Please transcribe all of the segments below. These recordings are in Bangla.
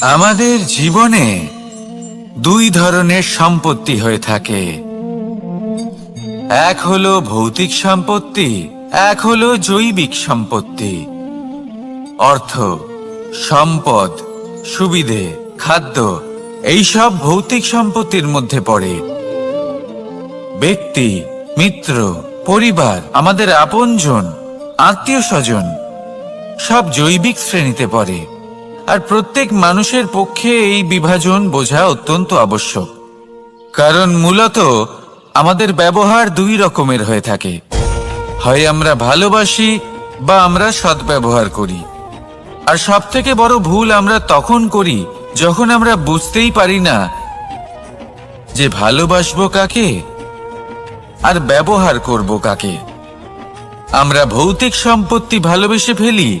আমাদের জীবনে দুই ধরনের সম্পত্তি হয়ে থাকে। এক হলো ভৌতিক সম্পত্তি, এক হলো জৈবিক সম্পত্তি। অর্থ, সম্পদ, সুবিধে, খাদ্য, এইসব ভৌতিক সম্পত্তির মধ্যে পড়ে। ব্যক্তি, মিত্র, পরিবার, আমাদের আপনজন আত্মীয় স্বজন সব জৈবিক শ্রেণীতে পড়ে। আর প্রত্যেক মানুষের পক্ষে এই বিভাজন বোঝা অত্যন্ত আবশ্যক। কারণ মূলত আমাদের ব্যবহার দুই রকমের হয়ে থাকে। হয় আমরা ভালোবাসি বা আমরা সদ্ব্যবহার করি। আর সব থেকে বড় ভুল আমরা তখন করি যখন আমরা বুঝতেই পারি না যে ভালোবাসবো কাকে আর ব্যবহার করব কাকে। আমরা ভৌতিক সম্পত্তি ভালোবেসে ফেলি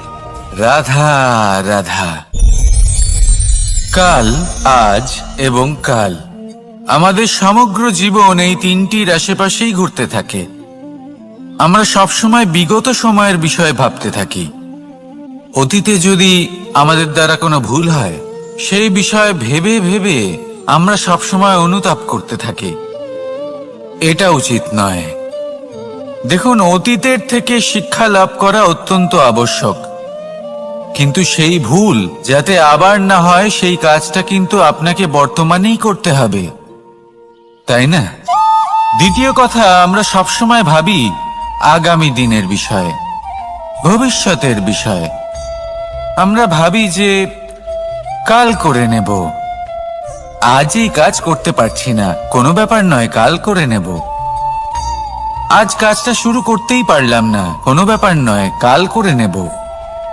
রাধা রাধা। কাল, আজ এবং কাল। আমাদের সমগ্র জীবন এই তিনটির আশেপাশেই ঘুরতে থাকে। আমরা সবসময় বিগত সময়ের বিষয়ে ভাবতে থাকি। অতীতে যদি আমাদের দ্বারা কোনো ভুল হয়, সেই বিষয়ে ভেবে ভেবে আমরা সবসময় অনুতাপ করতে থাকি। এটা উচিত নয়। দেখুন, অতীতের থেকে শিক্ষা লাভ করা অত্যন্ত আবশ্যক। কিন্তু সেই ভুল, যাতে আবার না হয় সেই কাজটা কিন্তু আপনাকে বর্তমানেই করতে হবে। তাই না? দ্বিতীয় কথা, আমরা সবসময় ভাবি, আগামী দিনের বিষয়ে, ভবিষ্যতের বিষয়ে। আমরা ভাবি যে, কাল করে নেব। আজই কাজ করতে পারছি না, কোনো ব্যাপার নয়, কাল করে নেব। আজ কাজটা শুরু করতেই পারলাম না, কোনো ব্যাপার নয়, কাল করে নেব।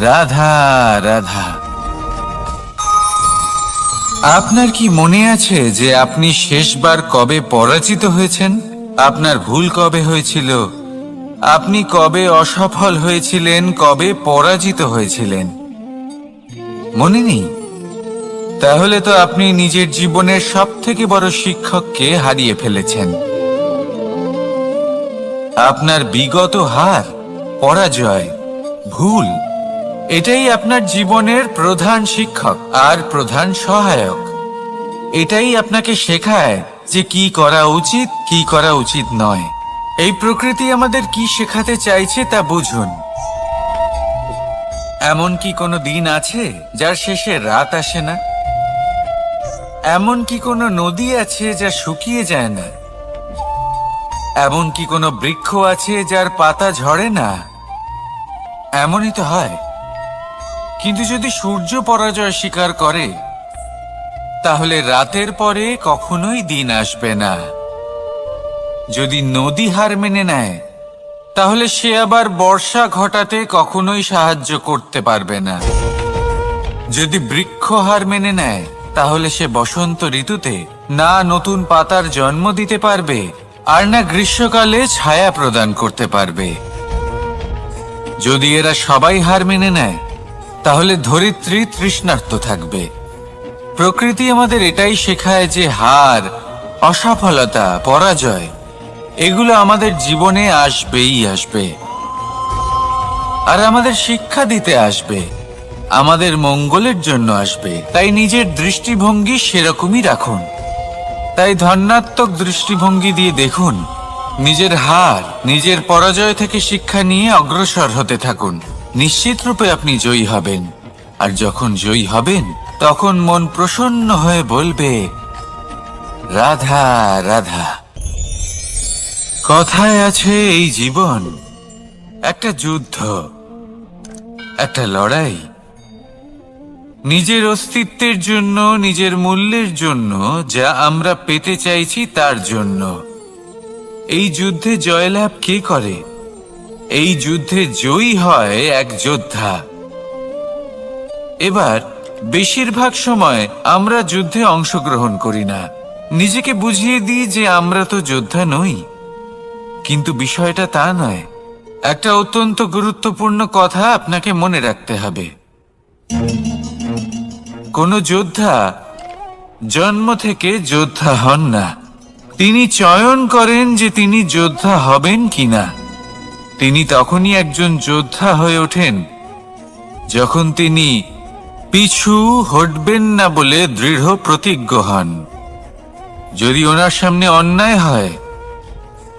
রাধা রাধা। আপনার কি মনে আছে যে আপনি শেষবার কবে পরাজিত হয়েছেন? আপনার ভুল কবে হয়েছিল? আপনি কবে অসফল হয়েছিলেন? কবে পরাজিত হয়েছিলেন? মনে নেই? তাহলে তো আপনি নিজের জীবনের সব থেকে বড় শিক্ষককে হারিয়ে ফেলেছেন। আপনার বিগত হার, পরাজয়, ভুল এটাই আপনার জীবনের প্রধান শিক্ষক আর প্রধান সহায়ক। এটাই আপনাকে শেখায় যে কি করা উচিত, কি করা উচিত নয়। এই প্রকৃতি আমাদের কি শেখাতে চাইছে তা বুঝুন। এমন কি কোনো দিন আছে যার শেষে রাত আসে না? এমন কি কোনো নদী আছে যা শুকিয়ে যায় না? এমন কি কোনো বৃক্ষ আছে যার পাতা ঝরে না? এমনই তো হয়। কিন্তু যদি সূর্য পরাজয় স্বীকার করে, তাহলে রাতের পরে কখনোই দিন আসবে না। যদি নদী হার মেনে নেয়, তাহলে সে আবার বর্ষা ঘটাতে কখনোই সাহায্য করতে পারবে না। যদি বৃক্ষ হার মেনে নেয়, তাহলে সে বসন্ত ঋতুতে না নতুন পাতার জন্ম দিতে পারবে, আর না গ্রীষ্মকালে ছায়া প্রদান করতে পারবে। যদি এরা সবাই হার মেনে নেয় তাহলে ধরিত্রী তৃষ্ণার্ত থাকবে। প্রকৃতি আমাদের এটাই শেখায় যে হার, অসফলতা, পরাজয়, এগুলো আমাদের জীবনে আসবেই আসবে। আর আমাদের শিক্ষা দিতে আসবে, আমাদের মঙ্গলের জন্য আসবে। তাই নিজের দৃষ্টিভঙ্গি সেরকমই রাখুন। তাই ধন্যাত্মক দৃষ্টিভঙ্গি দিয়ে দেখুন, নিজের হার, নিজের পরাজয় থেকে শিক্ষা নিয়ে অগ্রসর হতে থাকুন। নিশ্চিত রূপে আপনি জয়ী হবেন। আর যখন জয়ী হবেন, তখন মন প্রসন্ন হয়ে বলবে, রাধা রাধা। কথায় আছে এই জীবন, একটা যুদ্ধ, একটা লড়াই। নিজের অস্তিত্বের জন্য, নিজের মূল্যের জন্য, যা আমরা পেতে চাইছি তার জন্য। এই যুদ্ধে জয়লাভ কে করে? এই যুদ্ধে জয়ী হয় এক যোদ্ধা। এবার, বেশিরভাগ সময় আমরা যুদ্ধে অংশগ্রহণ করি না। নিজেকে বুঝিয়ে দিই যে আমরা তো যোদ্ধা নই। কিন্তু বিষয়টা তা নয়। একটা অত্যন্ত গুরুত্বপূর্ণ কথা আপনাকে মনে রাখতে হবে। কোন যোদ্ধা জন্ম থেকে যোদ্ধা হন না। তিনি চয়ন করেন যে তিনি যোদ্ধা হবেন কিনা। তিনি তখনই একজন যোদ্ধা হয়ে ওঠেন, যখন তিনি পিছু হটবেন না বলে দৃঢ় প্রতিজ্ঞ হন। যদি ওনার সামনে অন্যায় হয়,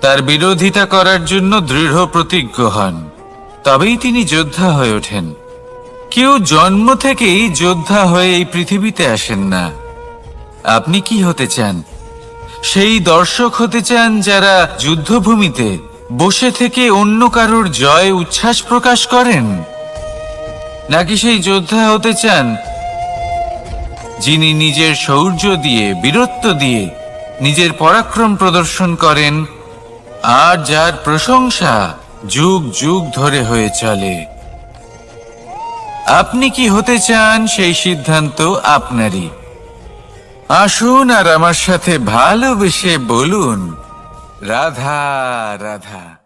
তার বিরোধিতা করার জন্য দৃঢ় প্রতিজ্ঞ হন। তবেই তিনি যোদ্ধা হয়ে ওঠেন। কেউ জন্ম থেকেই যোদ্ধা হয়ে এই পৃথিবীতে আসেন না। আপনি কি হতে চান? সেই দর্শক হতে চান যারা যুদ্ধভূমিতে বসে থেকে অন্য কারোর জয় উচ্ছ্বাস প্রকাশ করেন? নাকি সেই যোদ্ধা হতে চান, যিনি নিজের শৌর্য দিয়ে, বীরত্ব দিয়ে নিজের পরাক্রম প্রদর্শন করেন, আর যার প্রশংসা যুগ যুগ ধরে হয়ে চলে? আপনি কি হতে চান, সেই সিদ্ধান্ত আপনারই। আসুন আর আমার সাথে ভালোবেসে বলুন রাধা রাধা।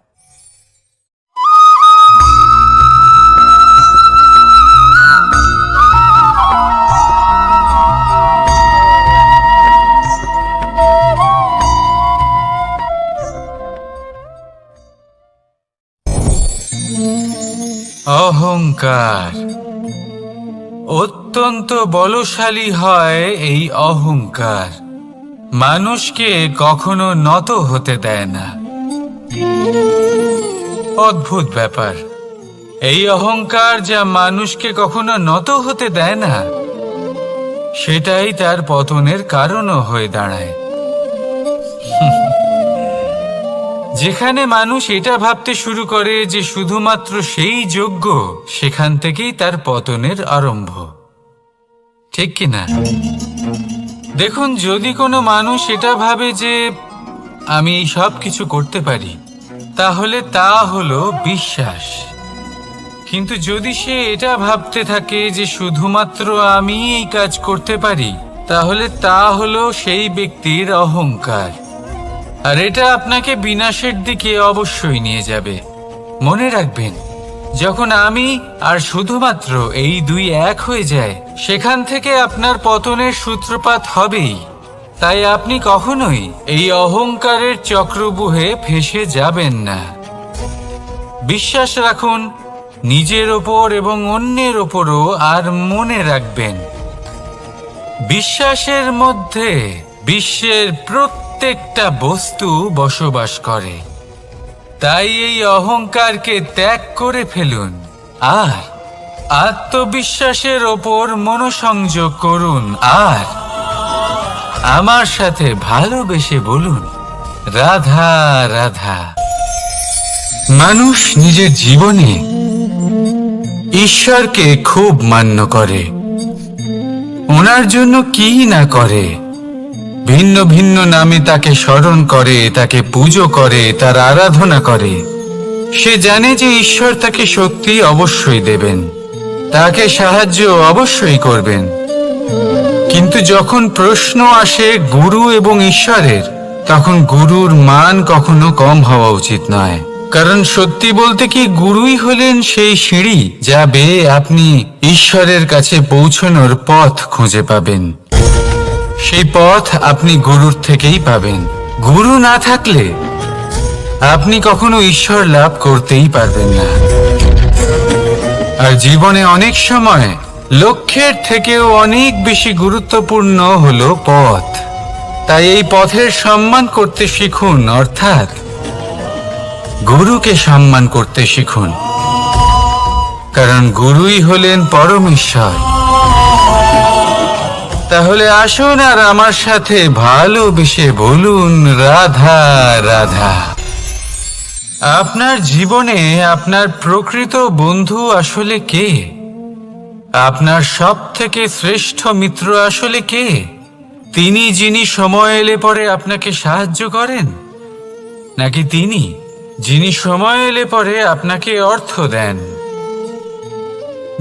অহংকার। অত্যন্ত বলশালী হয় এই অহংকার। মানুষকে কখনো নত হতে দেয় না। অদ্ভুত ব্যাপার। এই অহংকার যা মানুষকে কখনো নত হতে দেয় না, সেটাই তার পতনের কারণও হয়ে দাঁড়ায়। যেখানে মানুষ এটা ভাবতে শুরু করে যে শুধুমাত্র সেই যোগ্য, সেখান থেকেই তার পতনের আরম্ভ। ঠিক কিনা দেখুন, যদি কোনো মানুষ এটা ভাবে যে আমি এই সব কিছু করতে পারি, তাহলে তা হলো বিশ্বাস। কিন্তু যদি সে এটা ভাবতে থাকে যে শুধুমাত্র আমি এই কাজ করতে পারি, তাহলে তা হলো সেই ব্যক্তির অহংকার। আর এটা আপনাকে বিনাশের দিকে অবশ্যই নিয়ে যাবে। মনে রাখবেন যখন আমি আর শুধুমাত্র এই দুই এক হয়ে যায়, সেখান থেকে আপনার পতনের সূত্রপাত হবেই। তাই আপনি কখনোই এই অহংকারের চক্রবুহে ফেসে যাবেন না। বিশ্বাস রাখুন, নিজের ওপর এবং অন্যের ওপরও আর মনে রাখবেন। বিশ্বাসের মধ্যে বিশ্বের প্রত্যেকটা বস্তু বসবাস করে। তাই এই অহংকারকে ত্যাগ করে ফেলুন। আর আত্মবিশ্বাসের ওপর মনোসংযোগ করুন। আর আমার সাথে ভালোবেসে বলুন, রাধা রাধা। মানুষ নিজের জীবনে ঈশ্বরকে খুব মান্য করে। ওনার জন্য কি না করে? ভিন্ন ভিন্ন নামে তাকে স্মরণ করে, তাকে পুজো করে, তার আরাধনা করে। সে জানে যে ঈশ্বর তাকে শক্তি অবশ্যই দেবেন। তাকে সাহায্য অবশ্যই করবেন। কিন্তু যখন প্রশ্ন আসে গুরু এবং ঈশ্বরের, তখন গুরুর মান কখনো কম হওয়া উচিত নয়। কারণ সত্যি বলতে কি গুরুই হলেন সেই সিঁড়ি যা বেয়ে আপনি ঈশ্বরের কাছে পৌঁছনোর পথ খুঁজে পাবেন। সেই পথ আপনি গুরুর থেকেই পাবেন। গুরু না থাকলে আপনি কখনো ঈশ্বর লাভ করতেই পারবেন না। আর জীবনে অনেক সময় লক্ষ্যের থেকেও অনেক বেশি গুরুত্বপূর্ণ হলো পথ। তাই এই পথের সম্মান করতে শিখুন, অর্থাৎ গুরুকে সম্মান করতে শিখুন। কারণ গুরুই হলেন পরমেশ্বর। তাহলে আসুন আর আমার সাথে ভালোবেসে বলুন, রাধা রাধা। আপনার জীবনে আপনার প্রকৃত বন্ধু আসলে কে? আপনার সব থেকে শ্রেষ্ঠ মিত্র আসলে কে? তিনি যিনি সময় এলে পরে আপনাকে সাহায্য করেন? নাকি তিনি যিনি সময় এলে পরে আপনাকে অর্থ দেন?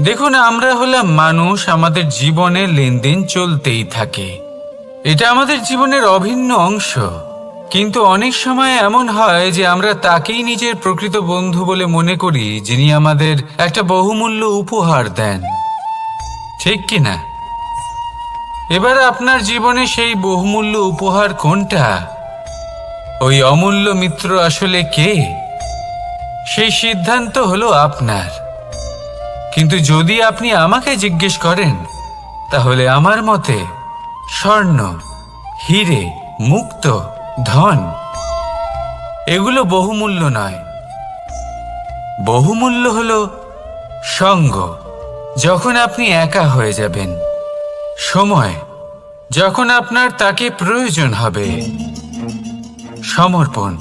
দেখুন, আমরা হলাম মানুষ, আমাদের জীবনে লেনদেন চলতেই থাকে। এটা আমাদের জীবনের অভিন্ন অংশ। কিন্তু অনেক সময় এমন হয় যে আমরা তাকেই নিজের প্রকৃত বন্ধু বলে মনে করি, যিনি আমাদের একটা বহুমূল্য উপহার দেন। ঠিক কি না? এবার আপনার জীবনে সেই বহুমূল্য উপহার কোনটা? ওই অমূল্য মিত্র আসলে কে? সেই সিদ্ধান্ত হলো আপনার। কিন্তু যদি আপনি আমাকে জিজ্ঞেস করেন, তাহলে আমার মতে স্বর্ণ, হিরে, মুক্ত, ধন, এগুলো বহুমূল্য নয়। বহুমূল্য হল সঙ্গ, যখন আপনি একা হয়ে যাবেন। সময়, যখন আপনার তাকে প্রয়োজন হবে। সমর্পণ,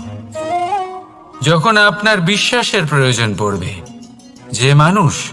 যখন আপনার বিশ্বাসের প্রয়োজন পড়বে। যে মানুষ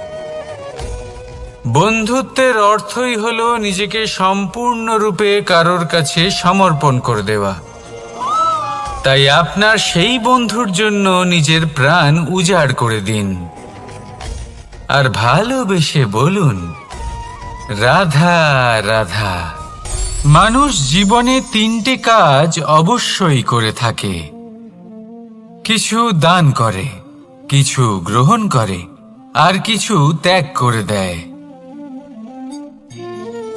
বন্ধুত্বের অর্থই হলো নিজেকে সম্পূর্ণরূপে কারোর কাছে সমর্পণ করে দেওয়া। তাই আপনার সেই বন্ধুর জন্য নিজের প্রাণ উজাড় করে দিন। আর ভালোবেসে বলুন, রাধা রাধা, মানুষ জীবনে তিনটে কাজ অবশ্যই করে থাকে। কিছু দান করে, কিছু গ্রহণ করে, আর কিছু ত্যাগ করে দেয়।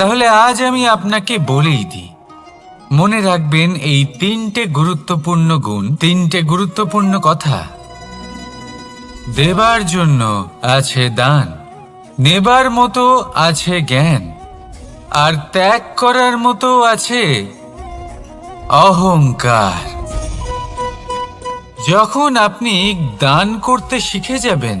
তাহলে আজ আমি আপনাকে বলেই দিই। মনে রাখবেন, এই তিনটে গুরুত্বপূর্ণ গুণ, তিনটে গুরুত্বপূর্ণ কথা। দেবার জন্য আছে দান, নেবার মতো আছে জ্ঞান, আর ত্যাগ করার মতো আছে অহংকার। যখন আপনি দান করতে শিখে যাবেন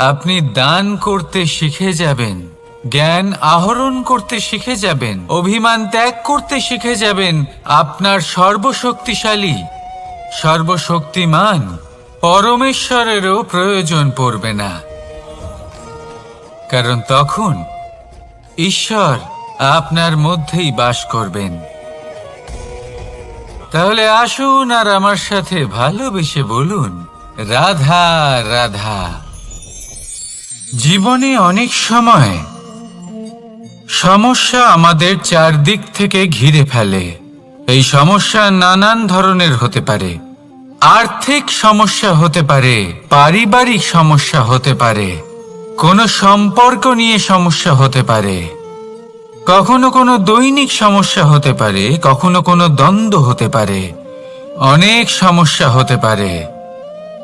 আপনি দান করতে শিখে যাবেন, জ্ঞান আহরণ করতে শিখে যাবেন, অভিমান ত্যাগ করতে শিখে যাবেন আপনার সর্বশক্তিশালী, সর্বশক্তিমান পরমেশ্বরেরও প্রয়োজন পড়বে না। কারণ তখন ঈশ্বর আপনার মধ্যেই বাস করবেন। তাহলে আসুন আর আমার সাথে ভালোবেসে বলুন, রাধা রাধা। জীবনে অনেক সময় সমস্যা আমাদের চারদিক থেকে ঘিরে ফেলে। এই সমস্যা নানান ধরনের হতে পারে। আর্থিক সমস্যা হতে পারে, পারিবারিক সমস্যা হতে পারে, কোনো সম্পর্ক নিয়ে সমস্যা হতে পারে, কখনো কোনো দৈনিক সমস্যা হতে পারে, কখনো কোনো দ্বন্দ্ব হতে পারে, অনেক সমস্যা হতে পারে।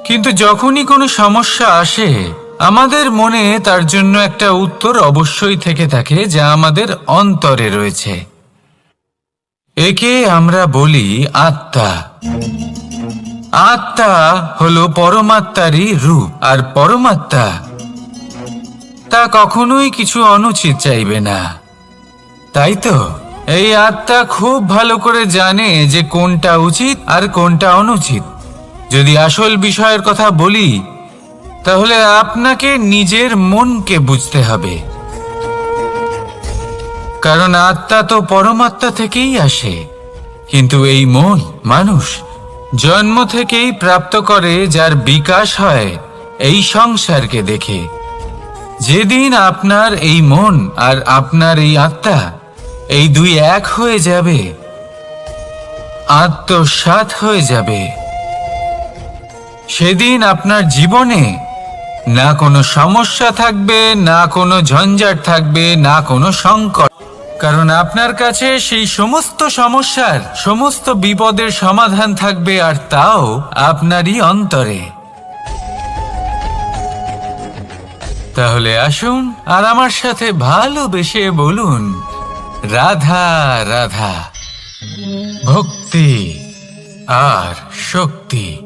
কিন্তু যখনই কোনো সমস্যা আসে আমাদের মনে তার জন্য একটা উত্তর অবশ্যই থেকে থাকে, যা আমাদের অন্তরে রয়েছে। একে আমরা বলি আত্মা। আত্মা হলো পরমাত্মারই রূপ, আর পরমাত্মা তা কখনোই কিছু অনুচিত চাইবে না। তাই তো? এই আত্মা খুব ভালো করে জানে যে কোনটা উচিত আর কোনটা অনুচিত। যদি আসল বিষয়ের কথা বলি তাহলে আপনাকে নিজের মনকে বুঝতে হবে। কারণ আত্মা তো পরমাত্মা থেকেই আসে। কিন্তু এই মন মানুষ জন্ম থেকেই প্রাপ্ত করে যার বিকাশ হয় এই সংসারকে দেখে। যেদিন আপনার এই মন আর আপনার এই আত্মা এই দুই এক হয়ে যাবে আত্মসাত হয়ে যাবে। সেদিন আপনার জীবনে না কোনো সমস্যা থাকবে, না কোনো ঝঞ্ঝাট থাকবে, না কোনো সংকট। কারণ আপনার কাছে সেই সমস্ত সমস্যার, সমস্ত বিপদের সমাধান থাকবে আর তাও আপনারই অন্তরে। তাহলে আসুন আর আমার সাথে ভালোবেসে বলুন, রাধা রাধা। ভক্তি আর শক্তি।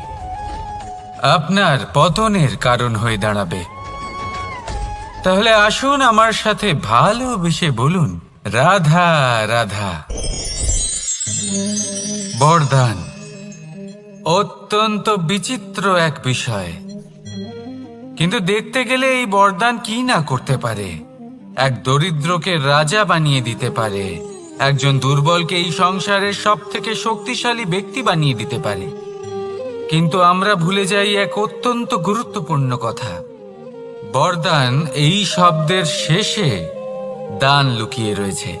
আপনার পতনের কারণ হয়ে দাঁড়াবে। তাহলে আসুন আমার সাথে ভালোবেসে বলুন। রাধা রাধা। বরদান। অত্যন্ত বিচিত্র এক বিষয়। কিন্তু দেখতে গেলে এই বরদান কি না করতে পারে? এক দরিদ্রকে রাজা বানিয়ে দিতে পারে। একজন দুর্বলকে এই সংসারের সব থেকে শক্তিশালী ব্যক্তি বানিয়ে দিতে পারে। কিন্তু আমরা ভুলে যাই এক অত্যন্ত গুরুত্বপূর্ণ কথা। বরদান এই শব্দের শেষে দান লুকিয়ে রয়েছে।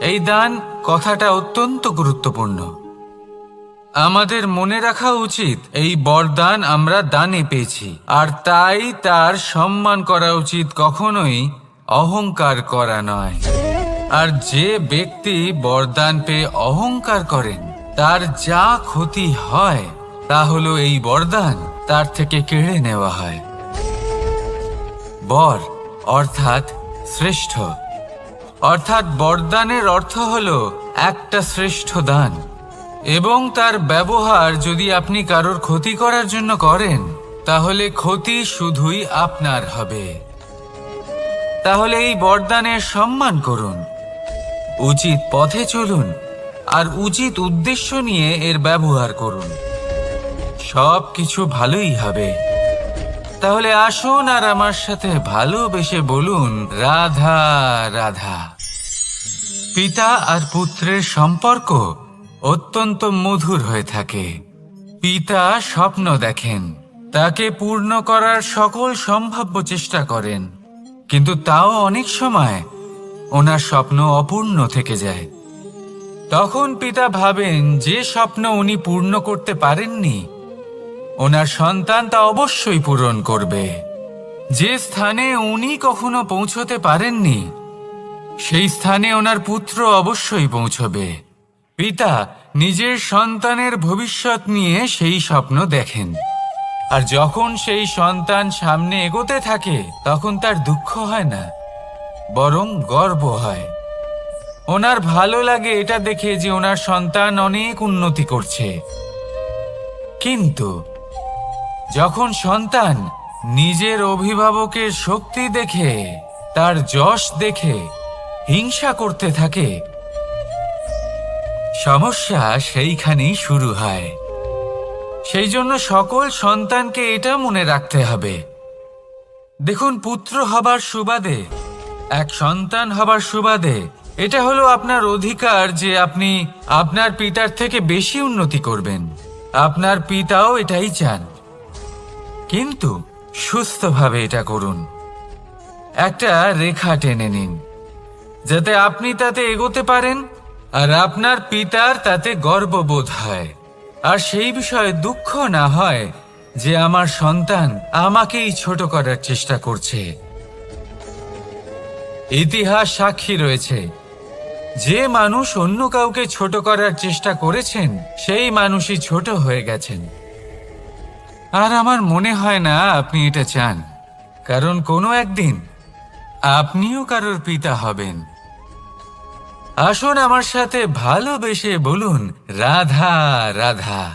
এই দান কথাটা অত্যন্ত গুরুত্বপূর্ণ। আমাদের মনে রাখা উচিত, এই বরদান আমরা দানে পেয়েছি, আর তাই তার সম্মান করা উচিত কখনোই অহংকার করা নয়। আর যে ব্যক্তি বরদান পেয়ে অহংকার করেন তার যা ক্ষতি হয়, তা হলো এই বরদান তার থেকে কেড়ে নেওয়া হয়। বর অর্থাৎ শ্রেষ্ঠ। অর্থাৎ বরদানের অর্থ হল একটা শ্রেষ্ঠ দান। এবং তার ব্যবহার যদি আপনি কারোর ক্ষতি করার জন্য করেন, তাহলে ক্ষতি শুধুই আপনার হবে। তাহলে এই বরদানের সম্মান করুন। উচিত পথে চলুন। আর উচিত উদ্দেশ্য নিয়ে এর ব্যবহার করুন। সব কিছু ভালোই হবে। তাহলে আসুন আর আমার সাথে ভালোবেসে বলুন, রাধা রাধা। পিতা আর পুত্রের সম্পর্ক অত্যন্ত মধুর হয়ে থাকে। পিতা স্বপ্ন দেখেন, তাকে পূর্ণ করার সকল সম্ভাব্য চেষ্টা করেন। কিন্তু তাও অনেক সময় ওনার স্বপ্ন অপূর্ণ থেকে যায়। তখন পিতা ভাবেন যে স্বপ্ন উনি পূর্ণ করতে পারেননি। ওনার সন্তান তা অবশ্যই পূরণ করবে। যে স্থানে উনি কখনো পৌঁছতে পারেননি, সেই স্থানে ওনার পুত্র অবশ্যই পৌঁছবে। পিতা নিজের সন্তানের ভবিষ্যৎ নিয়ে সেই স্বপ্ন দেখেন। আর যখন সেই সন্তান সামনে এগোতে থাকে, তখন তার দুঃখ হয় না, বরং গর্ব হয়। ওনার ভালো লাগে এটা দেখে যে ওনার সন্তান অনেক উন্নতি করছে। কিন্তু যখন সন্তান নিজের অভিভাবকের শক্তি দেখে, তার যশ দেখে, হিংসা করতে থাকে, সমস্যা সেইখানেই শুরু হয়। সেই জন্য সকল সন্তানকে এটা মনে রাখতে হবে। দেখুন, পুত্র হবার সুবাদে, এক সন্তান হবার সুবাদে এটা হলো আপনার অধিকার যে আপনি আপনার পিতার থেকে বেশি উন্নতি করবেন। আপনার পিতাও এটাই চান। কিন্তু সুস্থভাবে এটা করুন। একটা রেখা টেনে নিন, যাতে আপনি তাতে এগোতে পারেন আর আপনার পিতার তাতে গর্ববোধ হয়। আর সেই বিষয়ে দুঃখ না হয় যে আমার সন্তান আমাকেই ছোট করার চেষ্টা করছে। ইতিহাস সাক্ষী রয়েছে। যে মানুষ অন্য কাউকে ছোট করার চেষ্টা করেছেন, সেই মানুষই ছোট হয়ে গেছেন। আর আমার মনে হয় না আপনি এটা চান। কারণ কোনো একদিন আপনিও কারোর পিতা হবেন। আসুন আমার সাথে ভালোবেসে বলুন, রাধা রাধা।